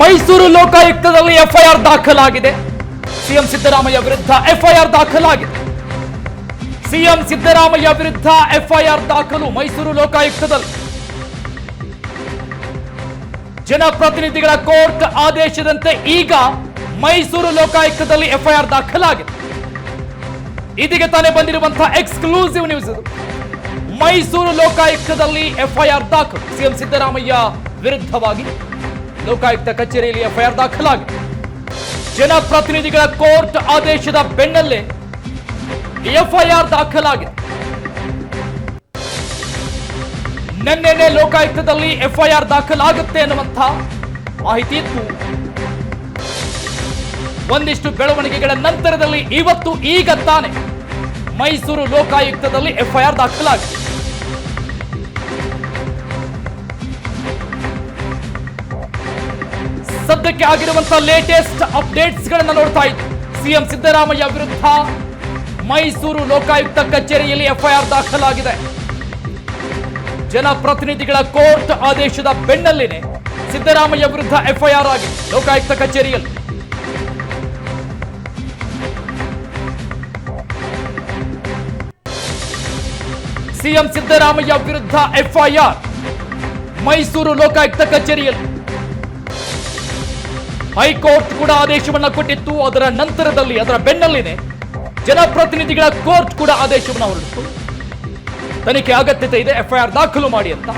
ಮೈಸೂರು ಲೋಕಾಯುಕ್ತದಲ್ಲಿ ಎಫ್ಐಆರ್ ದಾಖಲಾಗಿದೆ. ಸಿಎಂ ಸಿದ್ದರಾಮಯ್ಯ ವಿರುದ್ಧ ಎಫ್ಐಆರ್ ದಾಖಲಾಗಿದೆ. ಸಿಎಂ ಸಿದ್ದರಾಮಯ್ಯ ವಿರುದ್ಧ ಎಫ್ಐಆರ್ ದಾಖಲು ಮೈಸೂರು ಲೋಕಾಯುಕ್ತದಲ್ಲಿ. ಜನಪ್ರತಿನಿಧಿಗಳ ಕೋರ್ಟ್ ಆದೇಶದಂತೆ ಈಗ ಮೈಸೂರು ಲೋಕಾಯುಕ್ತದಲ್ಲಿ ಎಫ್ಐಆರ್ ದಾಖಲಾಗಿದೆ. ಇದೀಗ ತಾನೇ ಬಂದಿರುವಂತಹ ಎಕ್ಸ್ಕ್ಲೂಸಿವ್ ನ್ಯೂಸ್ ಇದು. ಮೈಸೂರು ಲೋಕಾಯುಕ್ತದಲ್ಲಿ ಎಫ್ಐಆರ್ ದಾಖಲು. ಸಿಎಂ ಸಿದ್ದರಾಮಯ್ಯ ವಿರುದ್ಧವಾಗಿ. ಲೋಕಾಯುಕ್ತ ಕಚೇರಿಯಲ್ಲಿ ಎಫ್ಐಆರ್ ದಾಖಲಾಗಿದೆ. ಜನಪ್ರತಿನಿಧಿಗಳ ಕೋರ್ಟ್ ಆದೇಶದ ಬೆನ್ನಲ್ಲೇ ಎಫ್ಐಆರ್ ದಾಖಲಾಗಿದೆ. ನಿನ್ನೆನೆ ಲೋಕಾಯುಕ್ತದಲ್ಲಿ ಎಫ್ಐಆರ್ ದಾಖಲಾಗುತ್ತೆ ಅನ್ನುವಂಥ ಮಾಹಿತಿ ಇತ್ತು. ಒಂದಿಷ್ಟು ಬೆಳವಣಿಗೆಗಳ ನಂತರದಲ್ಲಿ ಇವತ್ತು ಈಗ ತಾನೆ ಮೈಸೂರು ಲೋಕಾಯುಕ್ತದಲ್ಲಿ ಎಫ್ಐಆರ್ ದಾಖಲಾಗಿದೆ. ಸದ್ಯಕ್ಕೆ ಆಗಿರುವಂತಹ ಲೇಟೆಸ್ಟ್ ಅಪ್ಡೇಟ್ಸ್ ಗಳನ್ನ ನೋಡ್ತಾ ಇತ್ತು ಸಿಎಂ ಸಿದ್ದರಾಮಯ್ಯ ವಿರುದ್ಧ ಮೈಸೂರು ಲೋಕಾಯುಕ್ತ ಕಚೇರಿಯಲ್ಲಿ ಎಫ್ಐಆರ್ ದಾಖಲಾಗಿದೆ. ಜನಪ್ರತಿನಿಧಿಗಳ ಕೋರ್ಟ್ ಆದೇಶದ ಬೆನ್ನಲ್ಲಿನೇ ಸಿದ್ದರಾಮಯ್ಯ ವಿರುದ್ಧ ಎಫ್ಐಆರ್ ಆಗಿದೆ ಲೋಕಾಯುಕ್ತ ಕಚೇರಿಯಲ್ಲಿ. ಸಿಎಂ ಸಿದ್ದರಾಮಯ್ಯ ವಿರುದ್ಧ ಎಫ್ಐಆರ್ ಮೈಸೂರು ಲೋಕಾಯುಕ್ತ ಕಚೇರಿಯಲ್ಲಿ. ಹೈಕೋರ್ಟ್ ಕೂಡ ಆದೇಶವನ್ನ ಕೊಟ್ಟಿತ್ತು. ಅದರ ನಂತರದಲ್ಲಿ, ಅದರ ಬೆನ್ನಲ್ಲಿನೇ ಜನಪ್ರತಿನಿಧಿಗಳ ಕೋರ್ಟ್ ಕೂಡ ಆದೇಶವನ್ನು ಹೊರಡಿಸಿತು ತನಿಖೆ ಅಗತ್ಯತೆ ಇದೆ, ಎಫ್ಐಆರ್ ದಾಖಲು ಮಾಡಿ ಅಂತ.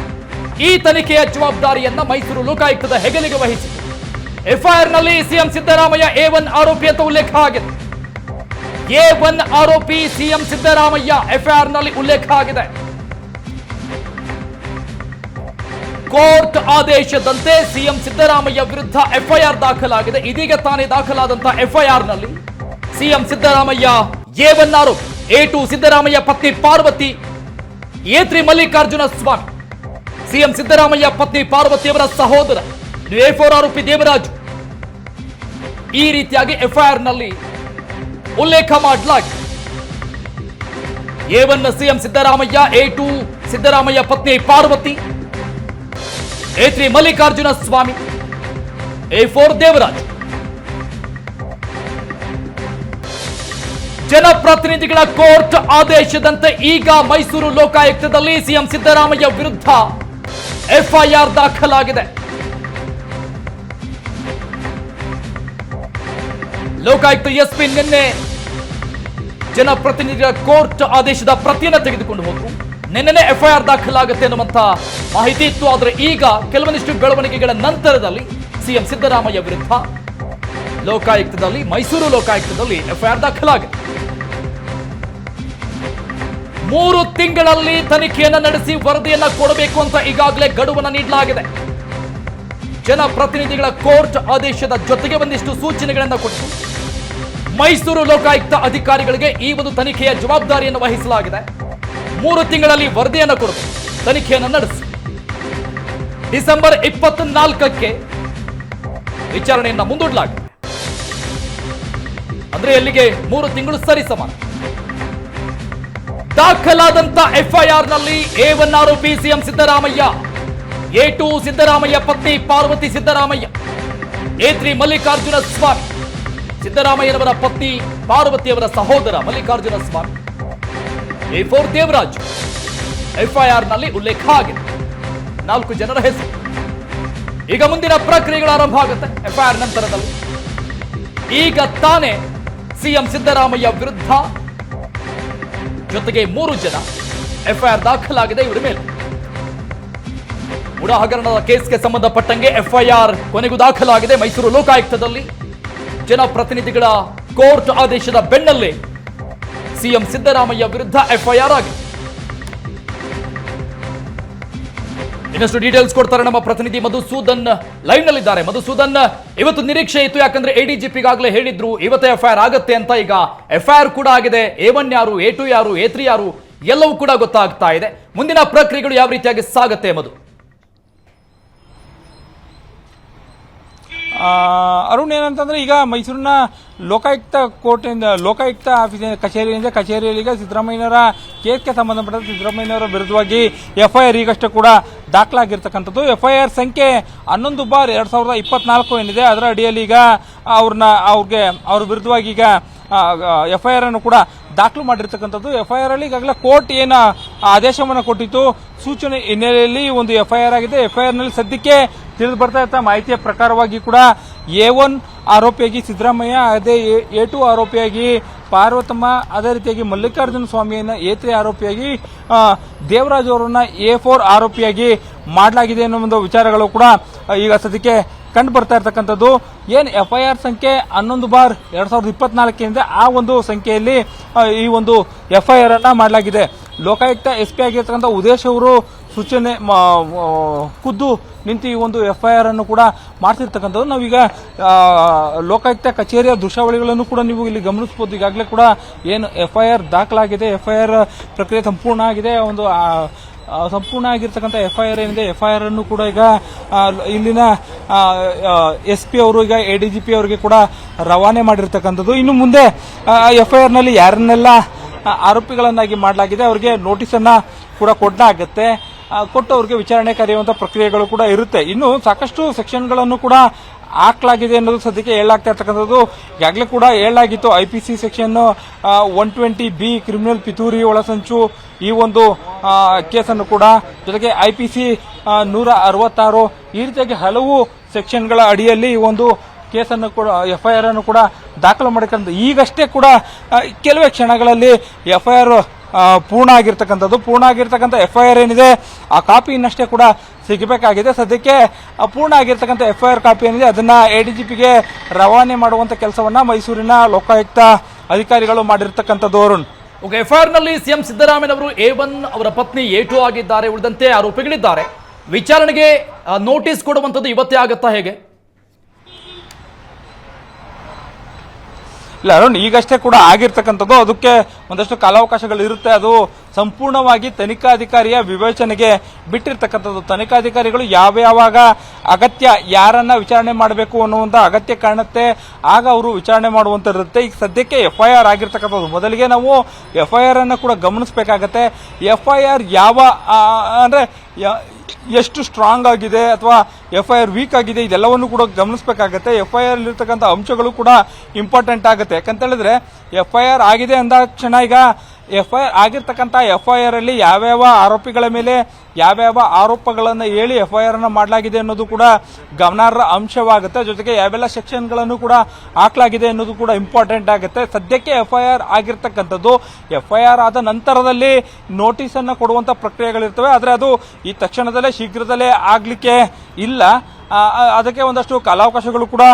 ಈ ತನಿಖೆಯ ಜವಾಬ್ದಾರಿಯನ್ನ ಮೈಸೂರು ಲೋಕಾಯುಕ್ತದ ಹೆಗಲಿಗೆ ವಹಿಸಿತು ಎಫ್ಐಆರ್ನಲ್ಲಿ ಸಿಎಂ ಸಿದ್ದರಾಮಯ್ಯ ಎ ಒನ್ ಆರೋಪಿ ಅಂತ ಉಲ್ಲೇಖ ಆಗಿದೆ. ಎ ಒನ್ ಆರೋಪಿ ಸಿಎಂ ಸಿದ್ದರಾಮಯ್ಯ ಎಫ್ಐಆರ್ನಲ್ಲಿ ಉಲ್ಲೇಖ ಆಗಿದೆ. ಕೋರ್ಟ್ ಆದೇಶದಂತೆ ಸಿಎಂ ಸಿದ್ದರಾಮಯ್ಯ ವಿರುದ್ಧ ಎಫ್ಐಆರ್ ದಾಖಲಾಗಿದೆ. ಇದೀಗ ತಾನೇ ದಾಖಲಾದಂತಹ ಎಫ್ಐಆರ್ನಲ್ಲಿ ಸಿಎಂ ಸಿದ್ದರಾಮಯ್ಯ ಎ ಒನ್ ಆರೋಪಿ ಎ ಟು ಸಿದ್ದರಾಮಯ್ಯ ಪತ್ನಿ Parvathi, A three Mallikarjuna Swamy, CM Siddaramaiah ಪತ್ನಿ ಪಾರ್ವತಿಯವರ ಸಹೋದರ, ಎ ಫೋರ್ ಆರೋಪಿ ದೇವರಾಜು. ಈ ರೀತಿಯಾಗಿ ಎಫ್ಐಆರ್ನಲ್ಲಿ ಉಲ್ಲೇಖ ಮಾಡಲಾಗಿದೆ. A one CM Siddaramaiah, A two Siddaramaiah ಪತ್ನಿ Parvathi A three Mallikarjuna Swamy A four Devaraj ಜನಪ್ರತಿನಿಧಿಗಳ ಕೋರ್ಟ್ ಆದೇಶದಂತೆ ಈಗ ಮೈಸೂರು ಲೋಕಾಯುಕ್ತದಲ್ಲಿ ಸಿಎಂ ಸಿದ್ದರಾಮಯ್ಯ ವಿರುದ್ಧ ಎಫ್ಐಆರ್ ದಾಖಲಾಗಿದೆ. ಲೋಕಾಯುಕ್ತ ಎಸ್ಪಿ ನಿನ್ನೆ ಜನಪ್ರತಿನಿಧಿಗಳ ಕೋರ್ಟ್ ಆದೇಶದ ಪ್ರತಿಯನ್ನು ತೆಗೆದುಕೊಂಡು ಹೋದ್ರು. ನಿನ್ನೆ ಎಫ್ಐಆರ್ ದಾಖಲಾಗುತ್ತೆ ಅನ್ನುವಂತ ಮಾಹಿತಿ ಇತ್ತು. ಆದರೆ ಈಗ ಕೆಲವೊಂದಿಷ್ಟು ಬೆಳವಣಿಗೆಗಳ ನಂತರದಲ್ಲಿ ಸಿಎಂ ಸಿದ್ದರಾಮಯ್ಯ ವಿರುದ್ಧ ಲೋಕಾಯುಕ್ತದಲ್ಲಿ, ಮೈಸೂರು ಲೋಕಾಯುಕ್ತದಲ್ಲಿ ಎಫ್ಐಆರ್ ದಾಖಲಾಗಿದೆ. ಮೂರು ತಿಂಗಳಲ್ಲಿ ತನಿಖೆಯನ್ನು ನಡೆಸಿ ವರದಿಯನ್ನು ಕೊಡಬೇಕು ಅಂತ ಈಗಾಗಲೇ ಗಡುವನ್ನು ನೀಡಲಾಗಿದೆ. ಜನಪ್ರತಿನಿಧಿಗಳ ಕೋರ್ಟ್ ಆದೇಶದ ಜೊತೆಗೆ ಒಂದಿಷ್ಟು ಸೂಚನೆಗಳನ್ನು ಕೊಟ್ಟು ಮೈಸೂರು ಲೋಕಾಯುಕ್ತ ಅಧಿಕಾರಿಗಳಿಗೆ ಈ ಒಂದು ತನಿಖೆಯ ಜವಾಬ್ದಾರಿಯನ್ನು ವಹಿಸಲಾಗಿದೆ. ಮೂರು ತಿಂಗಳಲ್ಲಿ ವರದಿಯನ್ನು ಕೊಡಬೇಕು ತನಿಖೆಯನ್ನು ನಡೆಸಿ. ಡಿಸೆಂಬರ್ ಇಪ್ಪತ್ನಾಲ್ಕಕ್ಕೆ ವಿಚಾರಣೆಯನ್ನು ಮುಂದೂಡಲಾಗಿದೆ. ಅಂದ್ರೆ ಅಲ್ಲಿಗೆ ಮೂರು ತಿಂಗಳು ಸರಿ ಸಮಾನ ದಾಖಲಾದಂತ ಎಫ್ಐಆರ್ನಲ್ಲಿ ಎ ಒನ್ ಆರೋಪಿ CM Siddaramaiah, A two Siddaramaiah ಪತ್ನಿ ಪಾರ್ವತಿ ಸಿದ್ದರಾಮಯ್ಯ, ಎ ತ್ರೀ ಮಲ್ಲಿಕಾರ್ಜುನ ಸ್ವಾಮಿ, ಸಿದ್ದರಾಮಯ್ಯನವರ ಪತ್ನಿ ಪಾರ್ವತಿಯವರ ಸಹೋದರ ಮಲ್ಲಿಕಾರ್ಜುನ ಸ್ವಾಮಿ. ಎ ಫೋರ್ ದೇವರಾಜ್ ಎಫ್ಐಆರ್ನಲ್ಲಿ ಉಲ್ಲೇಖ ಆಗಿದೆ. ನಾಲ್ಕು ಜನರ ಹೆಸರು. ಈಗ ಮುಂದಿನ ಪ್ರಕ್ರಿಯೆಗಳು ಆರಂಭ ಆಗುತ್ತೆ ಎಫ್ಐಆರ್ ನಂತರದಲ್ಲಿ. ಈಗ ತಾನೇ ಸಿಎಂ ಸಿದ್ದರಾಮಯ್ಯ ವಿರುದ್ಧ ಜೊತೆಗೆ ಮೂರು ಜನ ಎಫ್ಐಆರ್ ದಾಖಲಾಗಿದೆ ಇವರ ಮೇಲೆ. ಉಡ ಹಗರಣದ ಕೇಸ್ಗೆ ಸಂಬಂಧಪಟ್ಟಂಗೆ ಎಫ್ಐಆರ್ ಕೊನೆಗೂ ದಾಖಲಾಗಿದೆ ಮೈಸೂರು ಲೋಕಾಯುಕ್ತದಲ್ಲಿ. ಜನಪ್ರತಿನಿಧಿಗಳ ಕೋರ್ಟ್ ಆದೇಶದ ಬೆನ್ನಲ್ಲೇ ಸಿಎಂ ಸಿದ್ದರಾಮಯ್ಯ ವಿರುದ್ಧ ಎಫ್ಐಆರ್ ಆಗಿದೆ. ಇನ್ನಷ್ಟು ಡೀಟೇಲ್ಸ್ ಕೊಡ್ತಾರೆ ನಮ್ಮ ಪ್ರತಿನಿಧಿ ಮಧುಸೂದನ್ ಲೈವ್ ನಲ್ಲಿದ್ದಾರೆ ಮಧುಸೂದನ್, ಇವತ್ತು ನಿರೀಕ್ಷೆ ಇತ್ತು, ಯಾಕಂದ್ರೆ ಎಡಿಜಿಪಿಗಾಗಲೇ ಹೇಳಿದ್ರು, ಇವತ್ತೇ ಎಫ್ಐಆರ್ ಆಗತ್ತೆ ಅಂತ ಈಗ ಎಫ್ಐಆರ್ ಕೂಡ ಆಗಿದೆ. ಎ ಒನ್ ಯಾರು, ಎ ಟು ಯಾರು, ಎ ತ್ರೀ ಯಾರು, ಎಲ್ಲವೂ ಕೂಡ ಗೊತ್ತಾಗ್ತಾ ಇದೆ. ಮುಂದಿನ ಪ್ರಕ್ರಿಯೆಗಳು ಯಾವ ರೀತಿಯಾಗಿ ಸಾಗುತ್ತೆ, ಮಧು? ಅರುಣ್ ಏನಂತಂದ್ರೆ ಈಗ ಮೈಸೂರಿನ ಲೋಕಾಯುಕ್ತ ಕೋರ್ಟಿಂದ, ಲೋಕಾಯುಕ್ತ ಆಫೀಸ್ ಕಚೇರಿಯಿಂದ ಕಚೇರಿಯಲ್ಲಿ ಈಗ ಸಿದ್ದರಾಮಯ್ಯನವರ ಕೇಸ್ಗೆ ಸಂಬಂಧಪಟ್ಟಂತೆ ಸಿದ್ದರಾಮಯ್ಯನವರ ವಿರುದ್ಧವಾಗಿ ಎಫ್ಐಆರ್ ಈಗಷ್ಟೇ ಕೂಡ ದಾಖಲಾಗಿರ್ತಕ್ಕಂಥದ್ದು. ಎಫ್ಐಆರ್ ಸಂಖ್ಯೆ ಹನ್ನೊಂದು ಬಾರ್ ಎರಡ್ ಸಾವಿರದ ಇಪ್ಪತ್ನಾಲ್ಕು ಏನಿದೆ, ಅದರ ಅಡಿಯಲ್ಲಿ ಈಗ ಅವ್ರನ್ನ, ಅವ್ರಿಗೆ, ಅವ್ರ ವಿರುದ್ಧವಾಗಿ ಈಗ ಎಫ್ ಐ ಆರ್ ಅನ್ನು ಕೂಡ ದಾಖಲು ಮಾಡಿರ್ತಕ್ಕಂಥದ್ದು. ಎಫ್ ಐ ಆರ್ ಅಲ್ಲಿ ಈಗಾಗಲೇ ಕೋರ್ಟ್ ಏನ ಆದೇಶವನ್ನು ಕೊಟ್ಟಿತ್ತು. ಸೂಚನೆ ಹಿನ್ನೆಲೆಯಲ್ಲಿ ಒಂದು ಎಫ್ ಐ ಆರ್ ಆಗಿದೆ. ಎಫ್ ಐ ನಲ್ಲಿ ಸದ್ಯಕ್ಕೆ ತಿಳಿದು ಬರ್ತಾ ಇರ್ತಾ ಮಾಹಿತಿಯ ಪ್ರಕಾರವಾಗಿ ಕೂಡ ಎ ಒನ್ ಆರೋಪಿಯಾಗಿ ಸಿದ್ದರಾಮಯ್ಯ, ಅದೇ ಎ ಟು ಆರೋಪಿಯಾಗಿ ಪಾರ್ವತಮ್ಮ, ಅದೇ ರೀತಿಯಾಗಿ ಮಲ್ಲಿಕಾರ್ಜುನ ಸ್ವಾಮಿಯನ್ನ ಎ ತ್ರೀ ಆರೋಪಿಯಾಗಿ ದೇವರಾಜ್ ಅವರನ್ನ ಎ ಫೋರ್ ಆರೋಪಿಯಾಗಿ ಮಾಡಲಾಗಿದೆ ಅನ್ನೋ ಒಂದು ವಿಚಾರಗಳು ಕೂಡ ಈಗ ಸದ್ಯಕ್ಕೆ ಕಂಡು ಬರ್ತಾ ಇರ್ತಕ್ಕಂಥದ್ದು. ಏನ್ ಆರ್ ಸಂಖ್ಯೆ ಹನ್ನೊಂದು ಬಾರ್ ಎರಡ್ ಸಾವಿರದ ಇಪ್ಪತ್ನಾಲ್ಕರಿಂದ ಆ ಒಂದು ಸಂಖ್ಯೆಯಲ್ಲಿ ಈ ಒಂದು ಎಫ್ಐಆರ್ ಅನ್ನ ಮಾಡಲಾಗಿದೆ. ಲೋಕಾಯುಕ್ತ ಎಸ್ ಪಿ ಆಗಿರ್ತಕ್ಕಂಥ ಉದೇಶ್ ಅವರು ಸೂಚನೆ ಖುದ್ದು ನಿಂತು ಈ ಒಂದು ಎಫ್ ಐ ಆರ್ ಅನ್ನು ಕೂಡ ಮಾಡ್ತಿರ್ತಕ್ಕಂಥದ್ದು. ನಾವೀಗ ಲೋಕಾಯುಕ್ತ ಕಚೇರಿಯ ದೃಶ್ಯಾವಳಿಗಳನ್ನು ಕೂಡ ನೀವು ಇಲ್ಲಿ ಗಮನಿಸ್ಬೋದು ಈಗಾಗಲೇ ಕೂಡ ಏನು ಎಫ್ ಐ ಆರ್ ದಾಖಲಾಗಿದೆ. ಎಫ್ ಐ ಆರ್ ಪ್ರಕ್ರಿಯೆ ಸಂಪೂರ್ಣ ಆಗಿದೆ. ಒಂದು ಸಂಪೂರ್ಣ ಆಗಿರ್ತಕ್ಕಂಥ ಎಫ್ ಐ ಆರ್ ಏನಿದೆ ಎಫ್ ಐ ಆರ್ ಅನ್ನು ಕೂಡ ಈಗ ಇಲ್ಲಿನ ಎಸ್ ಪಿ ಅವರು, ಈಗ ಎ ಡಿ ಜಿ ಪಿ ಅವರಿಗೆ ಕೂಡ ರವಾನೆ ಮಾಡಿರ್ತಕ್ಕಂಥದ್ದು. ಇನ್ನು ಮುಂದೆ ಎಫ್ ಐ ಆರ್ನಲ್ಲಿ ಯಾರನ್ನೆಲ್ಲ ಆರೋಪಿಗಳನ್ನಾಗಿ ಮಾಡಲಾಗಿದೆ, ಅವರಿಗೆ ನೋಟಿಸನ್ನು ಕೂಡ ಕೊಡಲಾಗುತ್ತೆ. ಕೊಟ್ಟು ಅವರಿಗೆ ವಿಚಾರಣೆ ಕರೆಯುವಂಥ ಪ್ರಕ್ರಿಯೆಗಳು ಕೂಡ ಇರುತ್ತೆ. ಇನ್ನು ಸಾಕಷ್ಟು ಸೆಕ್ಷನ್ಗಳನ್ನು ಕೂಡ ಹಾಕಲಾಗಿದೆ ಅನ್ನೋದು ಸದ್ಯಕ್ಕೆ ಹೇಳಲಾಗ್ತಾ ಇರ್ತಕ್ಕಂಥದ್ದು. ಈಗಾಗಲೇ ಕೂಡ ಹೇಳಲಾಗಿತ್ತು I P C section one twenty B criminal ಪಿತೂರಿ, ಒಳಸಂಚು ಈ ಒಂದು ಕೇಸನ್ನು ಕೂಡ ಜೊತೆಗೆ ಐ ಪಿ ಸಿ ನೂರ ಅರವತ್ತಾರು ಈ ರೀತಿಯಾಗಿ ಹಲವು ಸೆಕ್ಷನ್ಗಳ ಅಡಿಯಲ್ಲಿ ಈ ಒಂದು ಕೇಸನ್ನು ಕೂಡ ಎಫ್ಐಆರ್ ಅನ್ನು ಕೂಡ ದಾಖಲು ಮಾಡಿಕೊಂಡು ಈಗಷ್ಟೇ ಕೂಡ ಕೆಲವೇ ಕ್ಷಣಗಳಲ್ಲಿ ಎಫ್ಐಆರ್ ಪೂರ್ಣ ಆಗಿರ್ತಕ್ಕಂಥದ್ದು, ಪೂರ್ಣ ಆಗಿರ್ತಕ್ಕಂಥ ಆರ್ ಏನಿದೆ, ಆ ಕಾಪಿ ಇನ್ನಷ್ಟೇ ಕೂಡ ಸಿಗಬೇಕಾಗಿದೆ. ಸದ್ಯಕ್ಕೆ ಪೂರ್ಣ ಆಗಿರ್ತಕ್ಕಂಥ ಆರ್ ಕಾಪಿ ಏನಿದೆ, ಅದನ್ನ ಪಿಗೆ ರವಾನೆ ಮಾಡುವಂತ ಕೆಲಸವನ್ನ ಮೈಸೂರಿನ ಲೋಕಾಯುಕ್ತ ಅಧಿಕಾರಿಗಳು ಮಾಡಿರ್ತಕ್ಕಂಥದ್ದು, ಅರುಣ್. ಓಕೆ ಎಫ್ಐಆರ್ನಲ್ಲಿ ಸಿಎಂ ಸಿದ್ದರಾಮಯ್ಯನವರು ಎ ಒನ್ ಅವರ ಪತ್ನಿ ಎ ಟು ಆಗಿದ್ದಾರೆ, ಉಳಿದಂತೆ ಆರೋಪಿಗಳಿದ್ದಾರೆ. ವಿಚಾರಣೆಗೆ ನೋಟಿಸ್ ಕೊಡುವಂಥದ್ದು ಇವತ್ತೇ ಆಗುತ್ತಾ ಹೇಗೆ? ಇಲ್ಲ, ಅರುಣ್, ಈಗಷ್ಟೇ ಕೂಡ ಆಗಿರ್ತಕ್ಕಂಥದ್ದು. ಅದಕ್ಕೆ ಒಂದಷ್ಟು ಕಾಲಾವಕಾಶಗಳು ಇರುತ್ತೆ ಅದು ಸಂಪೂರ್ಣವಾಗಿ ತನಿಖಾಧಿಕಾರಿಯ ವಿವೇಚನೆಗೆ ಬಿಟ್ಟಿರ್ತಕ್ಕಂಥದ್ದು. ತನಿಖಾಧಿಕಾರಿಗಳು ಯಾವ ಯಾವಾಗ ಅಗತ್ಯ ಯಾರನ್ನ ವಿಚಾರಣೆ ಮಾಡಬೇಕು ಅನ್ನುವಂಥ ಅಗತ್ಯ ಕಾಣುತ್ತೆ ಆಗ ಅವರು ವಿಚಾರಣೆ ಮಾಡುವಂತಿರುತ್ತೆ ಈಗ ಸದ್ಯಕ್ಕೆ ಎಫ್ ಐ ಆರ್ ಆಗಿರ್ತಕ್ಕಂಥದ್ದು. ಮೊದಲಿಗೆ ನಾವು ಎಫ್ ಐ ಆರ್ ಅನ್ನು ಕೂಡ ಗಮನಿಸಬೇಕಾಗತ್ತೆ. ಎಫ್ಐಆರ್ ಯಾವ ಆರ್ ಅಂದ್ರೆ ಯ- ಎಷ್ಟು ಸ್ಟ್ರಾಂಗ್ ಆಗಿದೆ ಅಥವಾ ಆರ್ ವೀಕ್ ಆಗಿದೆ, ಇದೆಲ್ಲವನ್ನು ಕೂಡ ಗಮನಿಸಬೇಕಾಗತ್ತೆ. ಎಫ್ಐಆರ್ ಇರ್ತಕ್ಕಂಥ ಅಂಶಗಳು ಕೂಡ ಇಂಪಾರ್ಟೆಂಟ್ ಆಗುತ್ತೆ. ಯಾಕಂತ ಹೇಳಿದ್ರೆ ಆರ್ ಆಗಿದೆ ಅಂದ ಕ್ಷಣ ಈಗ ಎಫ್ಐಆರ್ ಆಗಿರ್ತಕ್ಕಂಥ ಐ ಅಲ್ಲಿ ಯಾವ್ಯಾವ ಆರೋಪಿಗಳ ಮೇಲೆ ಯಾವ್ಯಾವ ಆರೋಪಗಳನ್ನು ಹೇಳಿ ಎಫ್ ಐ ಆರ್ನ ಮಾಡಲಾಗಿದೆ ಅನ್ನೋದು ಕೂಡ ಗಮನಾರ್ಹ ಅಂಶವಾಗುತ್ತೆ. ಜೊತೆಗೆ ಯಾವೆಲ್ಲ ಸೆಕ್ಷನ್ಗಳನ್ನು ಕೂಡ ಹಾಕಲಾಗಿದೆ ಅನ್ನೋದು ಕೂಡ ಇಂಪಾರ್ಟೆಂಟ್ ಆಗುತ್ತೆ. ಸದ್ಯಕ್ಕೆ ಎಫ್ ಐ ಆರ್ ಆಗಿರ್ತಕ್ಕಂಥದ್ದು ಎಫ್ ಐ ಆರ್ ಆದ ನಂತರದಲ್ಲಿ ನೋಟಿಸ್ ಕೊಡುವಂಥ ಪ್ರಕ್ರಿಯೆಗಳಿರ್ತವೆ. ಆದರೆ ಅದು ಈ ತಕ್ಷಣದಲ್ಲೇ ಶೀಘ್ರದಲ್ಲೇ ಆಗಲಿಕ್ಕೆ ಇಲ್ಲ. ಅದಕ್ಕೆ ಒಂದಷ್ಟು ಕಾಲಾವಕಾಶಗಳು ಕೂಡ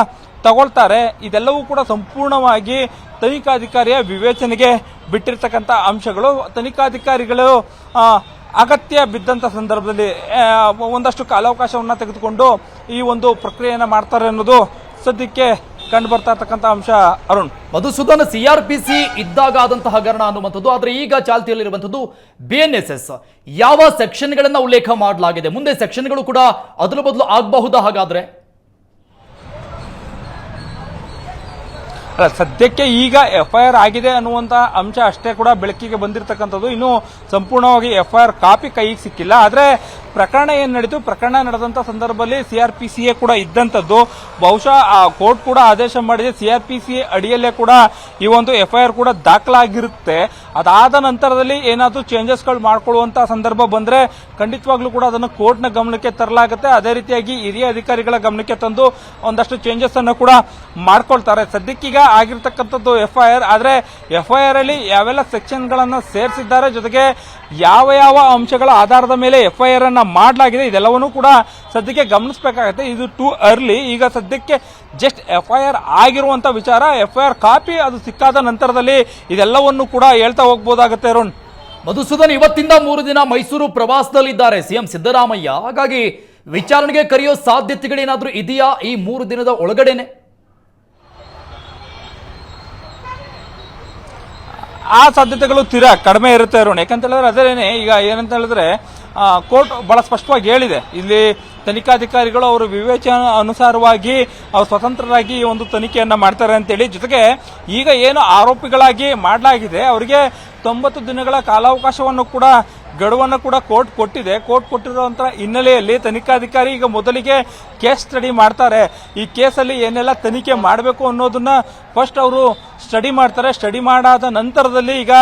ತಗೊಳ್ತಾರೆ. ಇದೆಲ್ಲವೂ ಕೂಡ ಸಂಪೂರ್ಣವಾಗಿ ತನಿಖಾಧಿಕಾರಿಯ ವಿವೇಚನೆಗೆ ಬಿಟ್ಟಿರ್ತಕ್ಕಂಥ ಅಂಶಗಳು, ತನಿಖಾಧಿಕಾರಿಗಳು ಅಗತ್ಯ ಬಿದ್ದಂಥ ಸಂದರ್ಭದಲ್ಲಿ ಒಂದಷ್ಟು ಕಾಲಾವಕಾಶವನ್ನು ತೆಗೆದುಕೊಂಡು ಈ ಒಂದು ಪ್ರಕ್ರಿಯೆಯನ್ನು ಮಾಡ್ತಾರೆ ಅನ್ನೋದು ಸದ್ಯಕ್ಕೆ ಕಂಡು ಬರ್ತಾ ಇರ್ತಕ್ಕಂಥ ಅಂಶ ಅರುಣ್. ಮಧುಸೂದನ್ ಸಿಆರ್ಪಿಸಿ ಇದ್ದಾಗ ಆದಂತಹ ಹಗರಣ ಅನ್ನುವಂಥದ್ದು, ಆದರೆ ಈಗ ಚಾಲ್ತಿಯಲ್ಲಿರುವಂಥದ್ದು ಎಸ್ ಯಾವ ಸೆಕ್ಷನ್ಗಳನ್ನು ಉಲ್ಲೇಖ ಮಾಡಲಾಗಿದೆ? ಮುಂದೆ ಸೆಕ್ಷನ್ಗಳು ಕೂಡ ಅದರ ಬದಲು ಆಗಬಹುದಾ ಹಾಗಾದ್ರೆ? ಸದ್ಯಕ್ಕೆ ಈಗ ಎಫ್ಐಆರ್ ಆಗಿದೆ ಅನ್ನುವಂತ ಅಂಶ ಅಷ್ಟೇ ಕೂಡ ಬೆಳಕಿಗೆ ಬಂದಿರತಕ್ಕಂಥದ್ದು. ಇನ್ನು ಸಂಪೂರ್ಣವಾಗಿ ಎಫ್ಐಆರ್ ಕಾಪಿ ಕೈಗೆ ಸಿಕ್ಕಿಲ್ಲ. ಆದ್ರೆ ಪ್ರಕರಣ ಏನ್ ನಡೀತು? ಪ್ರಕರಣ ನಡೆದಂತ ಸಂದರ್ಭದಲ್ಲಿ ಸಿಆರ್ಪಿಸಿಎ ಕೂಡ ಇದ್ದಂತದ್ದು. ಬಹುಶಃ ಆ ಕೋರ್ಟ್ ಕೂಡ ಆದೇಶ ಮಾಡಿದೆ. ಸಿಆರ್ಪಿಸಿಎ ಅಡಿಯಲ್ಲೇ ಕೂಡ ಈ ಒಂದು ಎಫ್ಐಆರ್ ಕೂಡ ದಾಖಲಾಗಿರುತ್ತೆ. ಅದಾದ ನಂತರದಲ್ಲಿ ಏನಾದರೂ ಚೇಂಜಸ್ಗಳು ಮಾಡ್ಕೊಳ್ಳುವಂತ ಸಂದರ್ಭ ಬಂದ್ರೆ ಖಂಡಿತವಾಗ್ಲೂ ಕೂಡ ಅದನ್ನು ಕೋರ್ಟ್ನ ಗಮನಕ್ಕೆ ತರಲಾಗುತ್ತೆ. ಅದೇ ರೀತಿಯಾಗಿ ಹಿರಿಯ ಅಧಿಕಾರಿಗಳ ಗಮನಕ್ಕೆ ತಂದು ಒಂದಷ್ಟು ಚೇಂಜಸ್ ಅನ್ನು ಕೂಡ ಮಾಡ್ಕೊಳ್ತಾರೆ. ಸದ್ಯಕ್ಕೀಗ ಆಗಿರ್ತಕ್ಕಂಥದ್ದು ಎಫ್ಐಆರ್ ಆದ್ರೆ ಎಫ್ಐಆರ್ ಅಲ್ಲಿ ಯಾವೆಲ್ಲ ಸೆಕ್ಷನ್ ಗಳನ್ನ ಸೇರಿಸಿದ್ದಾರೆ, ಜೊತೆಗೆ ಯಾವ ಯಾವ ಅಂಶಗಳ ಆಧಾರದ ಮೇಲೆ ಎಫ್ಐಆರ್ ಅನ್ನ ಮಾಡಲಾಗಿದೆ, ಇದೆಲ್ಲವನ್ನೂ ಕೂಡ ಸದ್ಯಕ್ಕೆ ಗಮನಿಸಬೇಕಾಗುತ್ತೆ. ಇದು ಟೂ ಅರ್ಲಿ ಈಗ ಸದ್ಯಕ್ಕೆ ಜಸ್ಟ್ ಎಫ್ಐಆರ್ ಆಗಿರುವಂತ ವಿಚಾರ, ಎಫ್ಐಆರ್ ಕಾಪಿ ಅದು ಸಿಕ್ಕಾದ ನಂತರದಲ್ಲಿ ಇದೆಲ್ಲವನ್ನು ಕೂಡ ಹೇಳ್ತಾ ಹೋಗ್ಬೋದಾಗುತ್ತೆ ಅರುಣ್. ಮಧುಸೂದನ್, ಇವತ್ತಿಂದ ಮೂರು ದಿನ ಮೈಸೂರು ಪ್ರವಾಸದಲ್ಲಿದ್ದಾರೆ. ಸಿಎಂ ಸಿದ್ದರಾಮಯ್ಯ. ಹಾಗಾಗಿ ವಿಚಾರಣೆಗೆ ಕರೆಯೋ ಸಾಧ್ಯತೆಗಳೇನಾದ್ರೂ ಇದೆಯಾ ಈ ಮೂರು ದಿನದ ಒಳಗಡೆನೆ? ಆ ಸಾಧ್ಯತೆಗಳು ತೀರಾ ಕಡಿಮೆ ಇರುತ್ತೆ ಅರುಣ್. ಯಾಕಂತ ಹೇಳಿದ್ರೆ ಈಗ ಏನಂತ ಹೇಳಿದ್ರೆ ಕೋರ್ಟ್ ಬಹಳ ಸ್ಪಷ್ಟವಾಗಿ ಹೇಳಿದೆ. ಇಲ್ಲಿ ತನಿಖಾಧಿಕಾರಿಗಳು ಅವರು ವಿವೇಚನ ಅನುಸಾರವಾಗಿ, ಅವರು ಸ್ವತಂತ್ರರಾಗಿ ಒಂದು ತನಿಖೆಯನ್ನ ಮಾಡ್ತಾರೆ ಅಂತೇಳಿ. ಜೊತೆಗೆ ಈಗ ಏನು ಆರೋಪಿಗಳಾಗಿ ಮಾಡಲಾಗಿದೆ, ಅವರಿಗೆ ತೊಂಬತ್ತು ದಿನಗಳ ಕಾಲಾವಕಾಶವನ್ನು ಕೂಡ ಗಡುವನ್ನು ಕೂಡ ಕೋರ್ಟ್ ಕೊಟ್ಟಿದೆ. ಕೋರ್ಟ್ ಕೊಟ್ಟಿರುವಂತಹ ಹಿನ್ನೆಲೆಯಲ್ಲಿ ತನಿಖಾಧಿಕಾರಿ ಈಗ ಮೊದಲಿಗೆ ಕೇಸ್ ಸ್ಟಡಿ ಮಾಡ್ತಾರೆ. ಈ ಕೇಸಲ್ಲಿ ಏನೆಲ್ಲ ತನಿಖೆ ಮಾಡಬೇಕು ಅನ್ನೋದನ್ನ ಫಸ್ಟ್ ಅವರು ಸ್ಟಡಿ ಮಾಡ್ತಾರೆ. ಸ್ಟಡಿ ಮಾಡಾದ ನಂತರದಲ್ಲಿ ಈಗ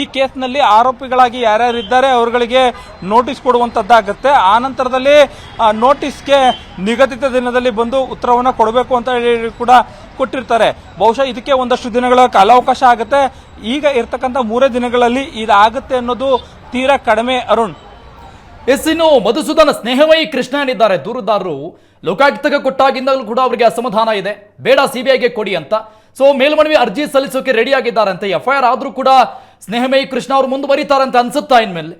ಈ ಕೇಸ್ನಲ್ಲಿ ಆರೋಪಿಗಳಾಗಿ ಯಾರ್ಯಾರು ಇದ್ದಾರೆ ಅವರುಗಳಿಗೆ ನೋಟಿಸ್ ಕೊಡುವಂತದ್ದಾಗುತ್ತೆ. ಆ ನಂತರದಲ್ಲಿ ನೋಟಿಸ್ಗೆ ನಿಗದಿತ ದಿನದಲ್ಲಿ ಬಂದು ಉತ್ತರವನ್ನು ಕೊಡಬೇಕು ಅಂತ ಹೇಳಿ ಕೂಡ ಕೊಟ್ಟಿರ್ತಾರೆ. ಬಹುಶಃ ಇದಕ್ಕೆ ಒಂದಷ್ಟು ದಿನಗಳ ಕಾಲಾವಕಾಶ ಆಗುತ್ತೆ. ಈಗ ಇರ್ತಕ್ಕಂಥ ಮೂರೇ ದಿನಗಳಲ್ಲಿ ಇದಾಗುತ್ತೆ ಅನ್ನೋದು ತೀರಾ ಕಡಿಮೆ ಅರುಣ್. ಎಸ್ ಇನ್ನು ಮಧುಸೂದನ ಸ್ನೇಹಮಯಿ ಕೃಷ್ಣ ಏನಿದ್ದಾರೆ ದೂರುದಾರರು ಲೋಕಾಯುಕ್ತಕ್ಕೆ ಕೊಟ್ಟಾಗಿಂದಲೂ ಕೂಡ ಅವರಿಗೆ ಅಸಮಾಧಾನ ಇದೆ. ಬೇಡ, ಸಿಬಿಐಗೆ ಕೊಡಿ ಅಂತ. ಸೊ ಮೇಲ್ಮನವಿ ಅರ್ಜಿ ಸಲ್ಲಿಸೋಕೆ ರೆಡಿ ಆಗಿದ್ದಾರಂತೆ. ಎಫ್ ಐ ಆರ್ ಆದ್ರೂ ಕೂಡ ಸ್ನೇಹಮಯಿ ಕೃಷ್ಣ ಅವರು ಮುಂದುವರಿತಾರಂತೆ ಅನ್ಸುತ್ತಾ ಇನ್ಮೇಲೆ?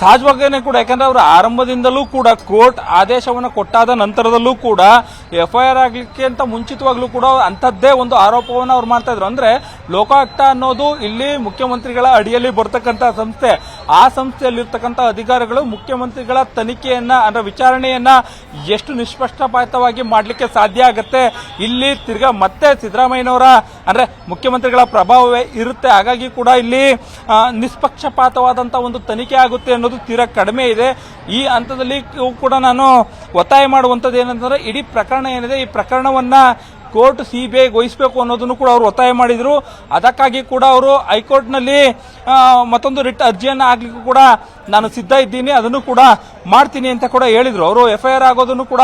ಸಹಜವಾಗೇನೆ ಕೂಡ, ಯಾಕಂದ್ರೆ ಅವರು ಆರಂಭದಿಂದಲೂ ಕೂಡ ಕೋರ್ಟ್ ಆದೇಶವನ್ನು ಕೊಟ್ಟಾದ ನಂತರದಲ್ಲೂ ಕೂಡ ಎಫ್ ಐ ಆರ್ ಆಗ್ಲಿಕ್ಕೆ ಅಂತ ಮುಂಚಿತವಾಗ್ಲೂ ಕೂಡ ಅಂಥದ್ದೇ ಒಂದು ಆರೋಪವನ್ನು ಅವ್ರು ಮಾಡ್ತಾ ಇದ್ರು. ಅಂದ್ರೆ ಲೋಕಾಯುಕ್ತ ಅನ್ನೋದು ಇಲ್ಲಿ ಮುಖ್ಯಮಂತ್ರಿಗಳ ಅಡಿಯಲ್ಲಿ ಬರ್ತಕ್ಕಂಥ ಸಂಸ್ಥೆ. ಆ ಸಂಸ್ಥೆಯಲ್ಲಿರ್ತಕ್ಕಂಥ ಅಧಿಕಾರಿಗಳು ಮುಖ್ಯಮಂತ್ರಿಗಳ ತನಿಖೆಯನ್ನ, ಅಂದ್ರೆ ವಿಚಾರಣೆಯನ್ನ ಎಷ್ಟು ನಿಷ್ಪಕ್ಷಪಾತವಾಗಿ ಮಾಡಲಿಕ್ಕೆ ಸಾಧ್ಯ ಆಗುತ್ತೆ. ಇಲ್ಲಿ ತಿರ್ಗಾ ಮತ್ತೆ ಸಿದ್ದರಾಮಯ್ಯನವರ, ಅಂದ್ರೆ ಮುಖ್ಯಮಂತ್ರಿಗಳ ಪ್ರಭಾವವೇ ಇರುತ್ತೆ. ಹಾಗಾಗಿ ಕೂಡ ಇಲ್ಲಿ ನಿಷ್ಪಕ್ಷಪಾತವಾದಂಥ ಒಂದು ತನಿಖೆ ಆಗುತ್ತೆ ಅನ್ನೋದು ತೀರಾ ಕಡಿಮೆ ಇದೆ. ಈ ಹಂತದಲ್ಲಿ ಕೂಡ ನಾನು ಒತ್ತಾಯ ಮಾಡುವಂಥದ್ದು ಏನಂತಂದ್ರೆ ಇಡೀ ಪ್ರಕರಣ ಏನಿದೆ, ಈ ಪ್ರಕರಣವನ್ನ ಕೋರ್ಟ್ ಸಿಬಿಐ ವಹಿಸಬೇಕು ಅನ್ನೋದನ್ನು ಕೂಡ ಅವರು ಒತ್ತಾಯ ಮಾಡಿದ್ರು. ಅದಕ್ಕಾಗಿ ಕೂಡ ಅವರು ಹೈಕೋರ್ಟ್ನಲ್ಲಿ ಮತ್ತೊಂದು ರಿಟ್ ಅರ್ಜಿಯನ್ನು ಆಗ್ಲಿಕ್ಕೂ ಕೂಡ ನಾನು ಸಿದ್ಧ ಇದ್ದೀನಿ. ಅದನ್ನು ಕೂಡ ಮಾಡ್ತೀನಿ ಅಂತ ಕೂಡ ಹೇಳಿದರು. ಅವರು ಎಫ್ ಐ ಆರ್ ಆಗೋದನ್ನು ಕೂಡ